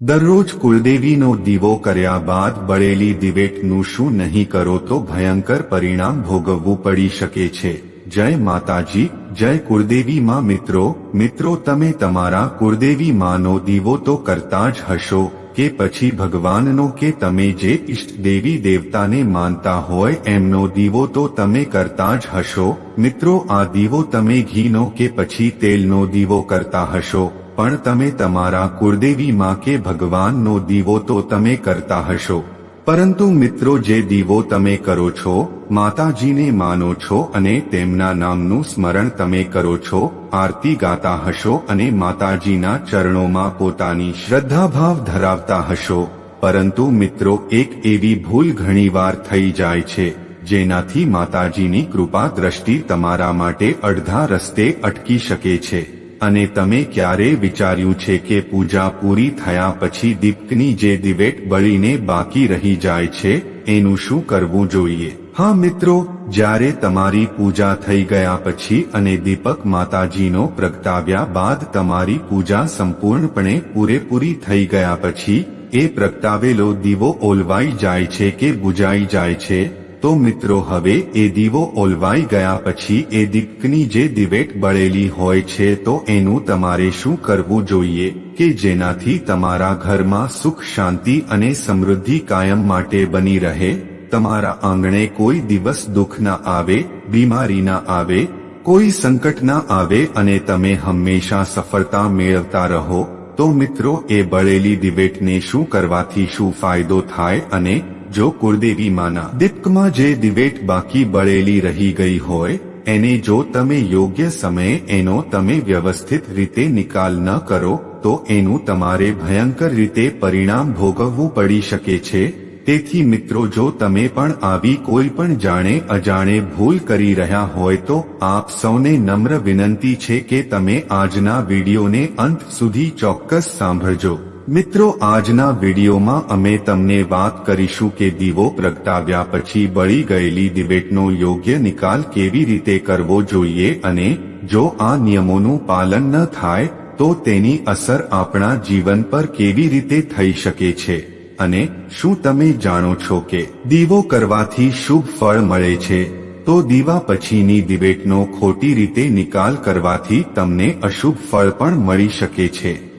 દરરોજ કુલદેવીનો દીવો કર્યા બાદ બળેલી દિવેટનું શું નહીં કરો તો ભયંકર પરિણામ ભોગવવું પડી શકે છે. જય માતાજી, જય કુળદેવી માં મિત્રો મિત્રો તમે તમારા કુળદેવી માનો દીવો તો કરતા જ હશો, કે પછી ભગવાનનો કે તમે જે ઈષ્ટ દેવી દેવતાને માનતા હોય એમનો દીવો તો તમે કરતા જ હશો. મિત્રો આ દીવો તમે ઘીનો કે પછી તેલનો દીવો કરતા હશો. પણ તમે તમારા કુળદેવી માં કે ભગવાનનો દીવો તો તમે કરતા હશો. પરંતુ મિત્રો જે દીવો તમે કરો છો, માતાજીને માનો છો અને તેમના નામનું સ્મરણ તમે કરો છો, આરતી ગાતા હશો અને માતાજીના ચરણોમાં પોતાની શ્રદ્ધાભાવ ધરાવતા હશો. પરંતુ મિત્રો એક એવી ભૂલ ઘણીવાર થઈ જાય છે, જેનાથી માતાજીની કૃપા દ્રષ્ટિ તમારા માટે અડધા રસ્તે અટકી શકે છે. અને તમે ક્યારે વિચાર્યું છે કે પૂજા પૂરી થયા પછી દીપકની જે દિવેટ બળીને બાકી રહી જાય છે, એનું શું કરવું જોઈએ? હા મિત્રો, જ્યારે તમારી પૂજા થઈ ગયા પછી અને દીપક માતાજીનો પ્રગટાવ્યા બાદ તમારી પૂજા સંપૂર્ણપણે પૂરેપૂરી થઈ ગયા પછી, એ પ્રગટાવેલો દીવો ઓલવાઈ જાય છે કે બુજાઈ જાય છે? તો મિત્રો, હવે એ દીવો ઓલવાઈ ગયા પછી એ દીપકની જે દિવેટ બળેલી હોય છે, તો એનું તમારે શું કરવું જોઈએ કે જેનાથી તમારા ઘરમાં સુખ, શાંતિ અને સમૃદ્ધિ કાયમ માટે બની રહે? તમારા આંગણે કોઈ દિવસ દુઃખ ના આવે, બીમારી ના આવે, કોઈ સંકટ ના આવે અને તમે હંમેશા સફળતા મેળવતા રહો? તો મિત્રો, એ બળેલી દિવેટને શું કરવાથી શું ફાયદો થાય અને જો કુળદેવી માના દીપકમાં જે દિવેટ બાકી બળેલી રહી ગઈ હોય, એને જો તમે યોગ્ય સમયે એનો તમે વ્યવસ્થિત રીતે નિકાલ ન કરો, તો એનું તમારે ભયંકર રીતે પરિણામ ભોગવવું પડી શકે છે. તેથી મિત્રો, જો તમે પણ આવી કોઈ પણ જાણે અજાણે ભૂલ કરી રહ્યા હોય, તો આપ સૌને નમ્ર વિનંતી છે કે તમે આજના વિડીયોને અંત સુધી ચોક્કસ સાંભળજો. મિત્રો, આજના વિડીયોમાં અમે તમને વાત કરીશું કે દીવો પ્રગટાવ્યા પછી બળી ગયેલી દિવેટનો યોગ્ય નિકાલ કેવી રીતે કરવો જોઈએ અને જો આ નિયમોનું પાલન ન થાય, તો તેની અસર આપણા જીવન પર કેવી રીતે થઈ શકે છે? અને શું તમે જાણો છો કે દીવો કરવાથી શુભ ફળ મળે છે? તો દીવા પછીની દિવેટનો ખોટી રીતે નિકાલ કરવાથી તમને અશુભ ફળ પણ મળી શકે છે.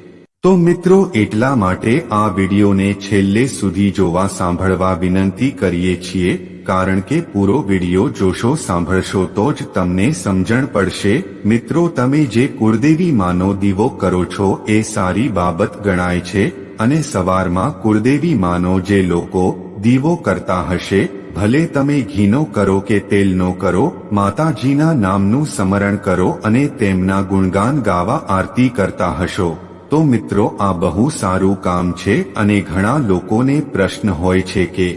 તો મિત્રો, એટલા માટે આ વિડીયોને છેલ્લે સુધી જોવા સાંભળવા વિનંતી કરીએ છીએ, કારણ કે પૂરો વીડિયો જોશો સાંભળશો તો જ તમને સમજણ પડશે. મિત્રો, તમે જે કુળદેવી માનો દીવો કરો છો, એ સારી બાબત ગણાય છે, અને સવારમાં કુળદેવી માનો જે લોકો દીવો કરતા હશે, ભલે તમે ઘીનો કરો કે તેલનો કરો, માતાજીના નામનું સ્મરણ કરો અને તેમના ગુણગાન ગાવા આરતી કરતા હશો. તો મિત્રો, આ બહુ સારું કામ છે અને ઘણા લોકોને પ્રશ્ન હોય છે કે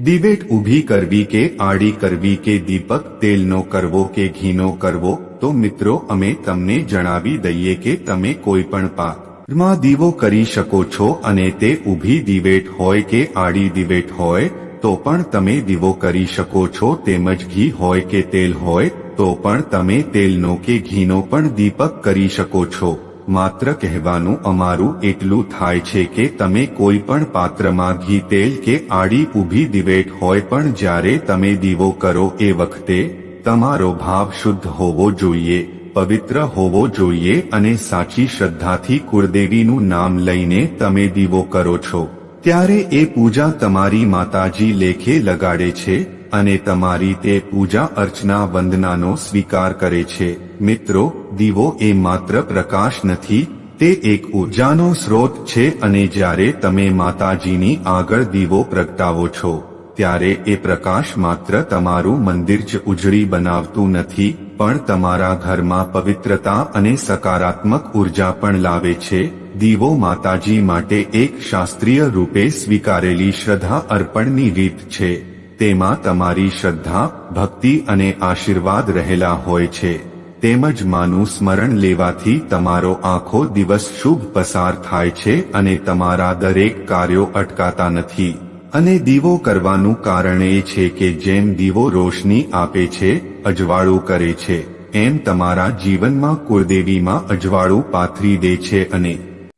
દિવેટ ઊભી કરવી કે આડી કરવી કે દીપક તેલનો કરવો કે ઘીનો કરવો? તો મિત્રો, અમે તમને જણાવી દઈએ કે તમે કોઈ પણ પાકમાં દીવો કરી શકો છો અને તે ઊભી દિવેટ હોય કે આડી દિવેટ હોય, તો પણ તમે દીવો કરી શકો છો. તેમજ ઘી હોય કે તેલ હોય, તો પણ તમે તેલનો કે ઘીનો પણ દીપક કરી શકો છો. માત્ર કહેવાનું અમારું એટલું થાય છે કે તમે કોઈ પણ પાત્રમાં ઘી, તેલ કે આડી ઊભી દિવેટ હોય પણ જ્યારે તમે દીવો કરો એ વખતે, તમારો ભાવ શુદ્ધ હોવો જોઈએ, પવિત્ર હોવો જોઈએ અને સાચી શ્રદ્ધાથી કુળદેવીનું નામ લઈને તમે દીવો કરો છો. ત્યારે એ પૂજા તમારી માતાજી લેખે લગાડે છે અને તમારી તે પૂજા અર્ચના વંદનાનો સ્વીકાર કરે છે. મિત્રો દીવો એ માત્ર પ્રકાશ નથી, તે એક ઉર્જાનો સ્રોત છે અને જ્યારે તમે માતાજીની આગળ દીવો પ્રગટાવો છો, ત્યારે એ પ્રકાશ માત્ર તમારું મંદિર જ ઉજળી બનાવતું નથી, પણ તમારા ઘરમાં પવિત્રતા અને સકારાત્મક ઊર્જા પણ લાવે છે. દીવો માતાજી માટે એક શાસ્ત્રીય રૂપે સ્વીકારેલી શ્રદ્ધા અર્પણની રીત છે. તેમાં તમારી શ્રદ્ધા, ભક્તિ અને આશીર્વાદ રહેલા હોય છે. તેમજ માનું સ્મરણ લેવાથી તમારો આખો દિવસ શુભ પસાર થાય છે અને તમારા દરેક કાર્યો અટકાતા નથી. અને દીવો કરવાનું કારણ એ છે કે જેમ દીવો રોશની આપે છે, અજવાળું કરે છે, એમ તમારા જીવનમાં કુળદેવીમાં અજવાળું પાથરી દે છે અને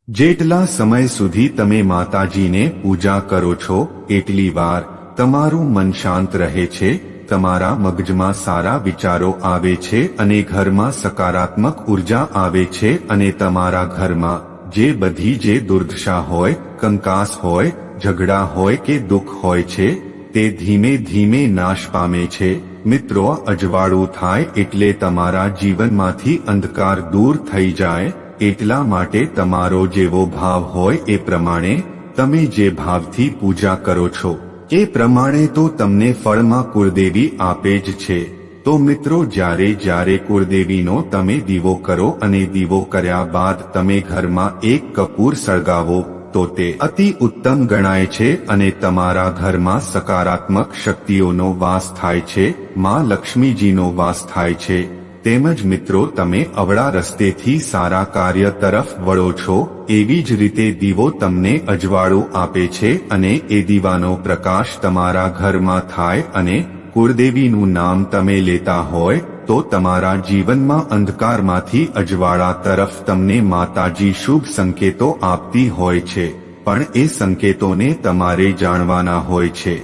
જેટલા સમય સુધી તમે માતાજીને પૂજા કરો છો, એટલી વાર તમારું મન શાંત રહે છે તમારા મગજમાં સારા વિચારો આવે છે અને ઘરમાં સકારાત્મક ઊર્જા આવે છે અને તમારા ઘરમાં જે બધી જે દુર્દશા હોય, કંકાસ હોય, ઝઘડા હોય કે દુઃખ હોય છે, તે ધીમે ધીમે નાશ પામે છે. મિત્રો, અજવાળું થાય એટલે તમારા જીવનમાંથી અંધકાર દૂર થઈ જાય. એટલા માટે તમારો જેવો ભાવ હોય એ પ્રમાણે તમે જે ભાવથી પૂજા કરો છો. એ પ્રમાણે તો તમને ફળમાં કુળદેવી આપે જ છે. તો મિત્રો, જ્યારે જ્યારે કુળદેવીનો તમે દીવો કરો અને દીવો કર્યા બાદ તમે ઘરમાં એક કપૂર સળગાવો, તો તે અતિ ઉત્તમ ગણાય છે અને તમારા ઘરમાં સકારાત્મક શક્તિઓનો વાસ થાય છે, માં લક્ષ્મીજીનો વાસ થાય છે. તેમજ મિત્રો, તમે અવળા રસ્તેથી સારા કાર્ય તરફ વળો છો, એવી જ રીતે દીવો તમને અજવાળું આપે છે અને એ દીવાનો પ્રકાશ તમારા ઘરમાં થાય અને કુળદેવીનું નામ તમે લેતા હોય, તો તમારા જીવનમાં અંધકારમાંથી અજવાળા તરફ તમને માતાજી શુભ સંકેતો આપતી હોય છે, પણ એ સંકેતોને તમારે જાણવાના હોય છે.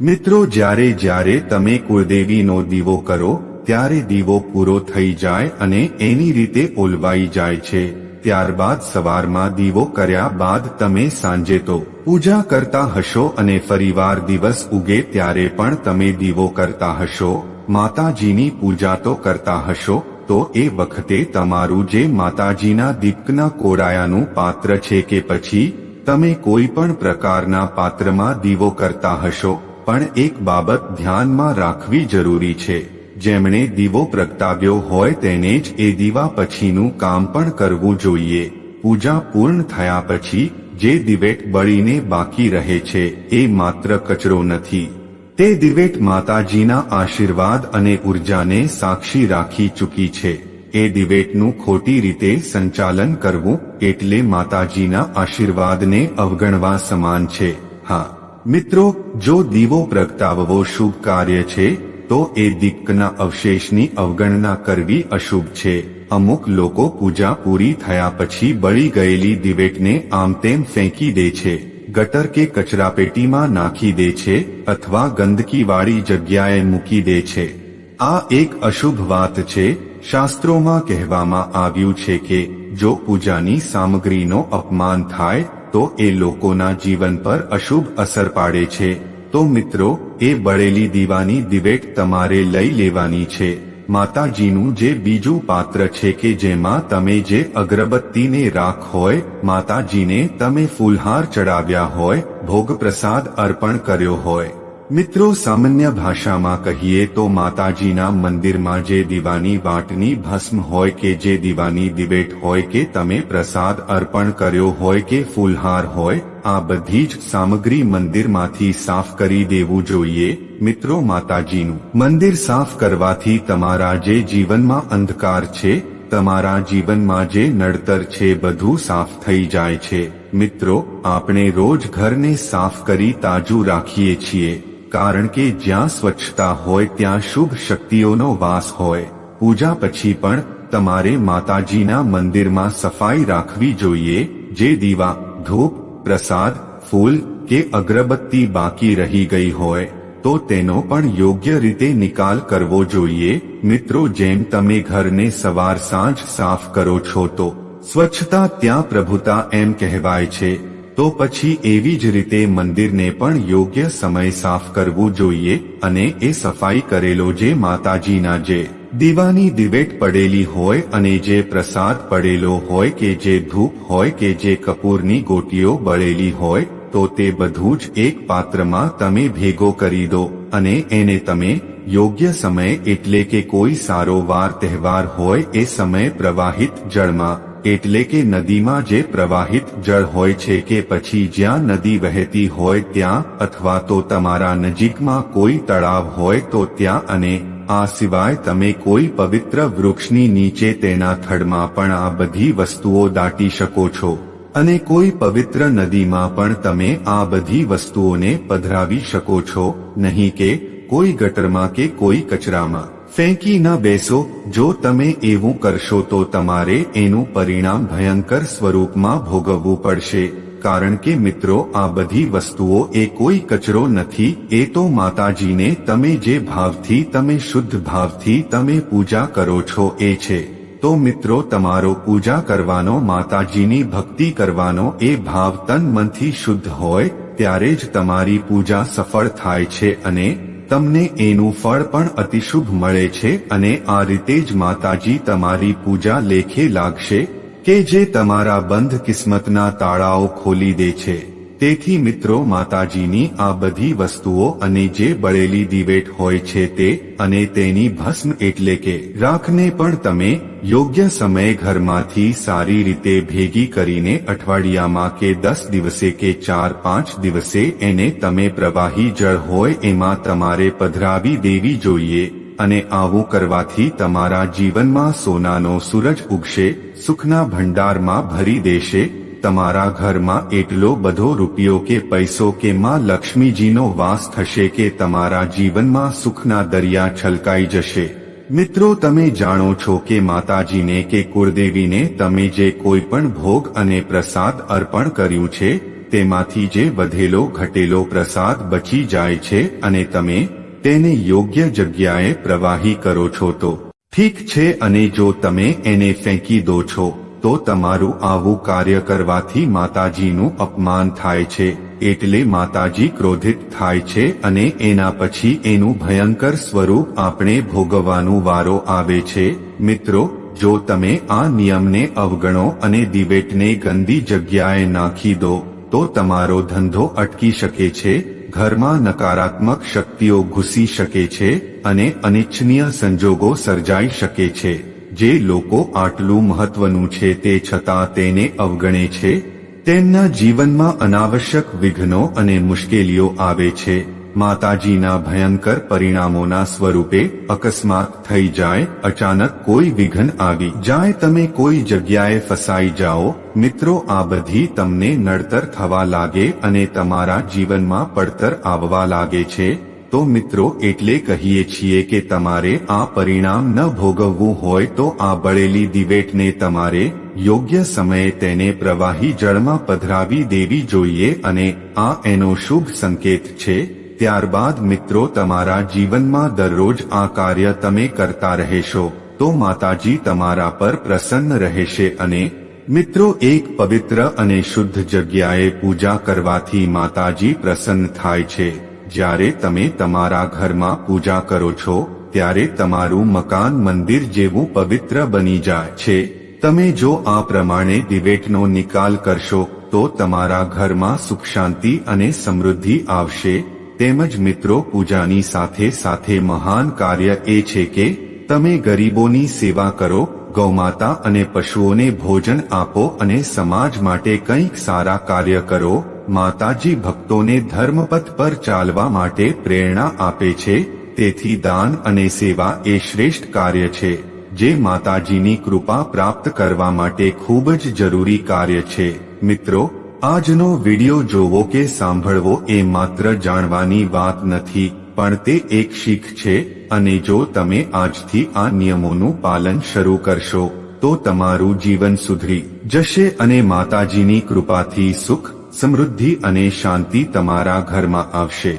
મિત્રો જ્યારે જ્યારે તમે કુળદેવીનો દીવો કરો ત્યારે દીવો પૂરો થઈ જાય અને એની રીતે ઓલવાઈ જાય છે. ત્યારબાદ સવારમાં દીવો કર્યા બાદ તમે સાંજે તો પૂજા કરતા હશો અને ફરીવાર દિવસ ઉગે ત્યારે પણ તમે દીવો કરતા હશો. માતાજીની પૂજા તો કરતા હશો, તો એ વખતે તમારું જે માતાજીના દીપકના કોડાયાનું પાત્ર છે કે પછી, તમે કોઈ પણ પ્રકારના પાત્રમાં દીવો કરતા હશો, પણ એક બાબત ધ્યાનમાં રાખવી જરૂરી છે. જેમણે દીવો પ્રગટાવ્યો હોય તેને જ એ દીવા પછીનું કામ પણ કરવું જોઈએ. પૂજા પૂર્ણ થયા પછી જે દિવેટ બળીને બાકી રહે છે એ માત્ર કચરો નથી. તે દિવેટ માતાજીના આશીર્વાદ અને ઉર્જાને સાક્ષી રાખી ચૂકી છે. એ દિવેટનું ખોટી રીતે સંચાલન કરવું એટલે માતાજીના આશીર્વાદને અવગણવા સમાન છે. હા, મિત્રો, જો દીવો પ્રગટાવવો શુભ કાર્ય છે તો એ દીકના અવશેષની અવગણના કરવી અશુભ છે. અમુક લોકો પૂજા પૂરી થયા પછી બળી ગયેલી દિવેટને આમ તેમ ફેંકી દે છે. ગટર કે કચરાપેટીમાં નાખી દે છે અથવા ગંદકીવાળી જગ્યાએ મૂકી દે છે. આ એક અશુભ વાત છે. શાસ્ત્રોમાં કહેવામાં આવ્યું છે કે, જો પૂજાની સામગ્રીનો અપમાન થાય, તો એ લોકોના જીવન પર અશુભ અસર પાડે છે. તો મિત્રો, એ બળેલી દીવાની દિવેટ તમારે લઈ લેવાની છે. માતાજીનું જે બીજું પાત્ર છે કે જેમાં તમે જે અગરબત્તીને રાખ હોય, માતાજીને તમે ફૂલહાર ચડાવ્યા હોય ભોગ પ્રસાદ અર્પણ કર્યો હોય. મિત્રો, સામાન્ય ભાષામાં કહીએ તો માતાજીના મંદિરમાં જે દીવાની વાટની ભસ્મ હોય કે જે દીવાની દિવેટ હોય કે તમે પ્રસાદ અર્પણ કર્યો હોય કે ફૂલહાર હોય, આ બધી જ સામગ્રી મંદિરમાંથી સાફ કરી દેવું જોઈએ. મિત્રો, માતાજીનું મંદિર સાફ કરવાથી તમારા જે જીવનમાં અંધકાર છે, તમારા જીવનમાં જે નડતર છે બધું સાફ થઈ જાય છે. મિત્રો, આપણે રોજ ઘરને સાફ કરી તાજું રાખીએ છીએ. કારણ કે જ્યાં સ્વચ્છતા હોય ત્યાં શુભ શક્તિઓનો વાસ હોય. પૂજા પછી પણ તમારે માતાજીના મંદિરમાં સફાઈ રાખવી જોઈએ, જે દીવા, ધૂપ, પ્રસાદ, ફૂલ કે અગરબત્તી બાકી રહી ગઈ હોય. તો તેનો પણ યોગ્ય રીતે નિકાલ કરવો જોઈએ. મિત્રો જેમ તમે ઘરને સવાર સાંજ સાફ કરો છો તો સ્વચ્છતા ત્યાં પ્રભુતા એમ કહેવાય છે. તો પછી એવી જ રીતે મંદિરને પણ યોગ્ય સમય સાફ કરવું જોઈએ અને એ સફાઈ કરેલો જે માતાજીના જે દીવાની દિવેટ પડેલી હોય અને જે પ્રસાદ પડેલો હોય કે જે ધૂપ હોય કે જે કપૂરની ગોટીઓ બળેલી હોય, તો તે બધું જ એક પાત્રમાં તમે ભેગો કરી દો અને એને તમે યોગ્ય સમય એટલે કે કોઈ સારો વાર તહેવાર હોય એ સમય પ્રવાહિત જળમાં એટલે કે નદીમાં જે પ્રવાહિત જળ હોય છે કે પછી જ્યાં નદી વહેતી હોય ત્યાં અથવા તો તમારા નજીકમાં કોઈ તળાવ હોય તો ત્યાં અને આ સિવાય તમે કોઈ પવિત્ર વૃક્ષની નીચે તેના થડમાં પણ આ બધી વસ્તુઓ દાટી શકો છો. અને કોઈ પવિત્ર નદીમાં પણ તમે આ બધી વસ્તુઓને પધરાવી શકો છો, નહીં કે કોઈ ગટરમાં કે કોઈ કચરામાં. ફેંકી ન બેસો. જો તમે એવું કરશો તો તમારે એનું પરિણામ ભયંકર સ્વરૂપમાં ભોગવવું પડશે. કારણ કે મિત્રો, આ બધી વસ્તુઓ એ કોઈ કચરો નથી. એ તો માતાજીને તમે જે ભાવથી, તમે શુદ્ધ ભાવથી તમે પૂજા કરો છો એ છે. તો મિત્રો, તમારો પૂજા કરવાનો, માતાજીની ભક્તિ કરવાનો એ ભાવ તન મનથી શુદ્ધ હોય, ત્યારે જ તમારી પૂજા સફળ થાય છે અને તમને એનું ફળ પણ અતિશુભ મળે છે અને આ રીતે જ માતાજી તમારી પૂજા લેખે લાગશે કે જે તમારા બંધ કિસ્મતના તાળાઓ ખોલી દે છે. તેથી મિત્રો માતાજીની આ બધી વસ્તુઓ અને જે બળેલી દિવેટ હોય છે તે અને તેની ભસ્મ એટલે કે રાખને પણ તમે યોગ્ય સમયે ઘરમાંથી સારી રીતે ભેગી કરીને અઠવાડિયામાં કે દસ દિવસે કે ચાર પાંચ દિવસે એને તમે પ્રવાહી જળ હોય એમાં તમારે પધરાવી દેવી જોઈએ અને આવું કરવાથી તમારા જીવનમાં સોનાનો સૂરજ ઉગશે, સુખના ભંડારમાં ભરી દેશે તમારા ઘરમાં એટલો બધો રૂપિયો કે પૈસો કે માં લક્ષ્મીજીનો વાસ થશે કે તમારા જીવનમાં સુખના દરિયા છલકાઈ જશે. મિત્રો, તમે જાણો છો કે માતાજીને કે કુળદેવીને તમે જે કોઈ પણ ભોગ અને પ્રસાદ અર્પણ કર્યું છે, તેમાંથી જે વધેલો ઘટેલો પ્રસાદ બચી જાય છે અને તમે તેને યોગ્ય જગ્યાએ પ્રવાહી કરો છો તો. ઠીક છે, અને જો તમે એને ફેંકી દો છો તો તમારું આવું કાર્ય કરવાથી માતાજીનું અપમાન થાય છે, એટલે માતાજી ક્રોધિત થાય છે અને એના પછી એનું ભયંકર સ્વરૂપ આપણે ભોગવવાનું વારો આવે છે. મિત્રો, જો તમે આ નિયમને અવગણો અને દિવેટને ગંદી જગ્યાએ નાખી દો, તો તમારો ધંધો અટકી શકે છે, ઘરમાં નકારાત્મક શક્તિઓ ઘૂસી શકે છે અને અનિચ્છનીય સંજોગો સર્જાઈ શકે છે. જે લોકો આટલું મહત્વનું છે તે છતાં તેને અવગણે છે, તેમના જીવનમાં અનાવશ્યક વિઘ્નો અને મુશ્કેલીઓ આવે છે. માતાજીના ભયંકર પરિણામોના સ્વરૂપે અકસ્માત થઈ જાય, અચાનક કોઈ વિઘ્ન આવી જાય, તમે કોઈ જગ્યાએ ફસાઈ જાઓ. મિત્રો, આ બધી તમને નડતર થવા લાગે અને તમારા જીવનમાં પડતર આવવા લાગે છે. તો મિત્રો, એટલે કહીએ છીએ કે તમારે આ પરિણામ ન ભોગવવું હોય તો આ બળેલી દિવેટને તમારે યોગ્ય સમયે તેને પ્રવાહી જળમાં પધરાવી દેવી જોઈએ અને આ એનો શુભ સંકેત છે. ત્યારબાદ મિત્રો, તમારા જીવનમાં દરરોજ આ કાર્ય તમે કરતા રહેશો, તો માતાજી તમારા પર પ્રસન્ન રહેશે અને મિત્રો, એક પવિત્ર અને શુદ્ધ જગ્યાએ પૂજા કરવાથી માતાજી પ્રસન્ન થાય છે. જ્યારે તમે તમારા ઘરમાં પૂજા કરો છો, ત્યારે તમારું મકાન મંદિર જેવું પવિત્ર બની જાય છે. તમે જો આ પ્રમાણે દિવેટનો નિકાલ કરશો, તો તમારા ઘરમાં સુખ શાંતિ અને સમૃદ્ધિ આવશે. તેમજ મિત્રો, પૂજાની સાથે સાથે મહાન કાર્ય એ છે કે, તમે ગરીબોની સેવા કરો, ગૌમાતા અને પશુઓને ભોજન આપો અને સમાજ માટે કંઈક સારા કાર્ય કરો. માતાજી ભક્તોને ધર્મપથ પર ચાલવા માટે પ્રેરણા આપે છે, તેથી દાન અને સેવા એ શ્રેષ્ઠ કાર્ય છે, જે માતાજીની કૃપા પ્રાપ્ત કરવા માટે ખૂબ જ જરૂરી કાર્ય છે. મિત્રો, આજનો વિડિયો જોવો કે સાંભળવો એ માત્ર જાણવાની વાત નથી, પણ તે એક શીખ છે, અને જો તમે આજથી આ નિયમોનું પાલન શરૂ કરશો, તો તમારું જીવન સુધરી જશે અને માતાજીની કૃપાથી સુખ સમૃદ્ધિ અને શાંતિ તમારા ઘરમાં આવશે.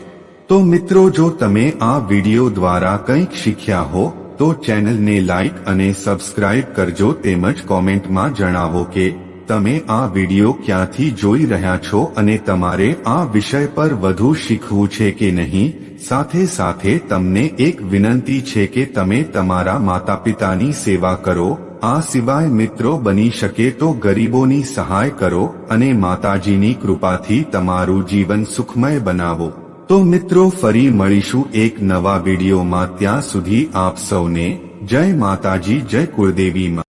તો મિત્રો, જો તમે આ વિડિયો દ્વારા કંઈક શીખ્યા હો, તો ચેનલને લાઈક અને સબસ્ક્રાઇબ કરજો તેમજ કોમેન્ટમાં જણાવો કે તમે આ વિડિયો ક્યાંથી જોઈ રહ્યા છો અને તમારે આ વિષય પર વધુ શીખવું છે કે નહીં. સાથે સાથે તમને એક વિનંતી છે કે તમે તમારા માતા પિતાની સેવા કરો આ સિવાય મિત્રો બની શકે તો ગરીબોની સહાય કરો અને માતાજીની કૃપાથી તમારું જીવન સુખમય બનાવો. તો મિત્રો ફરી મળીશું એક નવા વિડીયોમાં ત્યાં સુધી આપ સૌને જય માતાજી, જય કુળદેવીમાં